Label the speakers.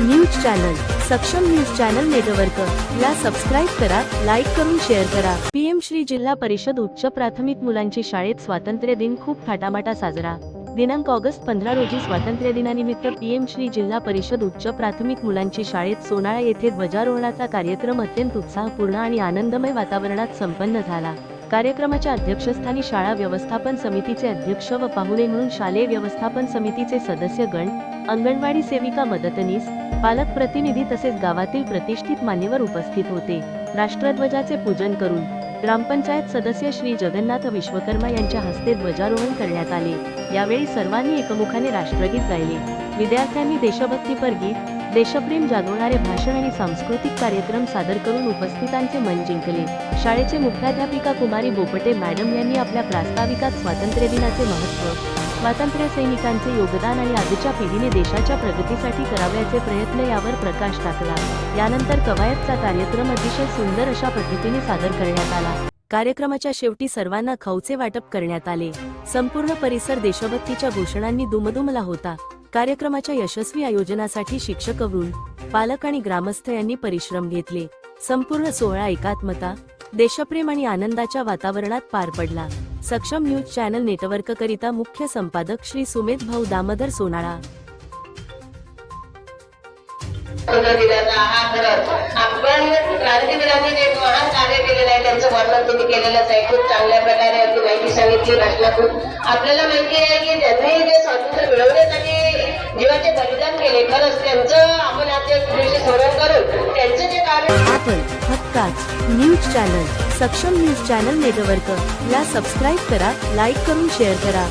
Speaker 1: News channel Saksham news channel network. ला subscribe करा like करून शेअर करा. पीएम श्री जिल्हा परिषद उच्च प्राथमिक मुलांची शाळेत स्वातंत्र्य दिन खूप थाटामाटा साजरा. दिनांक ऑगस्ट पंधरा रोजी स्वातंत्र्य दिनानिमित्त पीएम श्री जिल्हा परिषद उच्च प्राथमिक मुलांची शाळेत सोनाळा येथे ध्वजारोहणाचा कार्यक्रम अत्यंत उत्साहपूर्ण आणि आनंदमय वातावरणात संपन्न झाला. कार्यक्रमाच्या अध्यक्षस्थानी शाळा व्यवस्थापन समितीचे अध्यक्ष व पाहुणे म्हणून शालेय व्यवस्थापन समितीचे सदस्यगण अंगणवाडी सेविका मदतनीस पालक प्रतिनिधी तसेच गावातील प्रतिष्ठित मान्यवर उपस्थित होते. राष्ट्रध्वजाचे पूजन करून ग्रामपंचायत सदस्य श्री जगन्नाथ विश्वकर्मा यांच्या हस्ते ध्वजारोहण करण्यात आले. यावेळी सर्वांनी एकमुखाने राष्ट्रगीत गायले. विद्यार्थ्यांनी देशभक्तीपर गीत देशप्रेम जागवणारे भाषण आणि सांस्कृतिक कार्यक्रम सादर करून उपस्थितांचे मन जिंकले. शाळेचे मुख्याध्यापिका कुमारी बोपटे मॅडम यांनी आपल्या प्रास्ताविकात स्वातंत्र्य दिनाचे महत्त्व स्वातंत्र्य सैनिकांचे योगदान आणि आजच्या पिढीने देशाच्या प्रगतीसाठी करावयाचे प्रयत्न यावर प्रकाश टाकला. यानंतर कवायतचा कार्यक्रम अतिशय सुंदर अशा पद्धतीने सादर करण्यात आला. कार्यक्रमाच्या शेवटी सर्वांना खवचे वाटप करण्यात आले. संपूर्ण परिसर देशभक्तीच्या घोषणांनी दुमदुमला होता. कार्यक्रमाच्या यशस्वी आयोजनासाठी शिक्षक वृंद पालक आणि ग्रामस्थ यांनी परिश्रम घेतले. संपूर्ण सोहळा एकात्मता देशप्रेम आणि आनंदाच्या वातावरणात पार पडला. सक्षम न्यूज चॅनल नेटवर्क करिता मुख्य संपादक श्री सुमेध भाऊ दामोदर सोनाळा.
Speaker 2: आपण क्रांतीवीरांनी जे महान कार्य केलेलं आहे त्यांचं वर्णन तुम्ही केलेलंच आहे. खूप चांगल्या प्रकारे अगदी भाषणा करून आपल्याला माहिती आहे की त्यांनी जे स्वातंत्र्य मिळवण्यासाठी जीवाचे बलिदान केले. खरंच त्यांचं आपण आज दिवशी स्मरण करून त्यांचं जे कार्य
Speaker 1: आपण हक्काच news channel Saksham news channel network ला सबस्क्राईब करा लाईक करून शेअर करा.